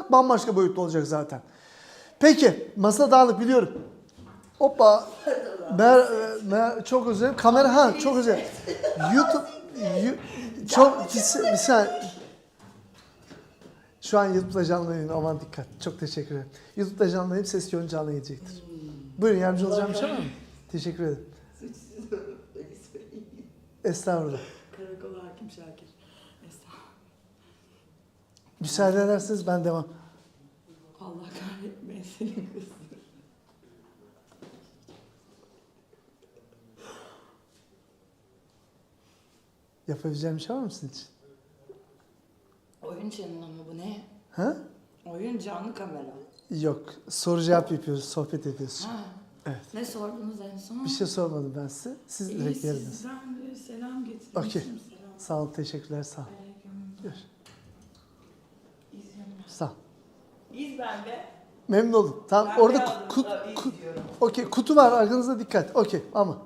olacak bambaşka boyutta olacak zaten. Peki masa dağınık biliyorum. Hoppa. Mer, mer, çok özür dilerim. Kamera ha çok özür dilerim. YouTube yu- çok bir, saniye. Şu an YouTube'da canlı yayın. Aman dikkat. Çok teşekkür ederim. YouTube'da canlı yayın ses yön canlı gidecektir. Buyurun yardımcı olacağım bir şey var mı? Teşekkür ederim. Estağfurullah. Karakol Hakim Şakir. Müsaade ederseniz ben devam. Allah kahretmesin kızını. Yapabileceğim bir şey var mı sizin için? Oyun channel ama bu ne? Ha? Oyun canlı kamera. Yok. Soru cevap yapıyoruz, sohbet ediyoruz. Ha. Evet. Ne sordunuz en son? Bir şey sormadım ben size. Siz İyi, direkt yeriniz. sizden bir selam getirmiştim. Okey. Selam. Sağ olun, teşekkürler, sağ olun. Aleyküm. Görüş. Sağ olun. İz bende. Memnun oldum. Tamam, orada ku- ku- ku- okey, kutu var, arkanızda dikkat. Okey, ama.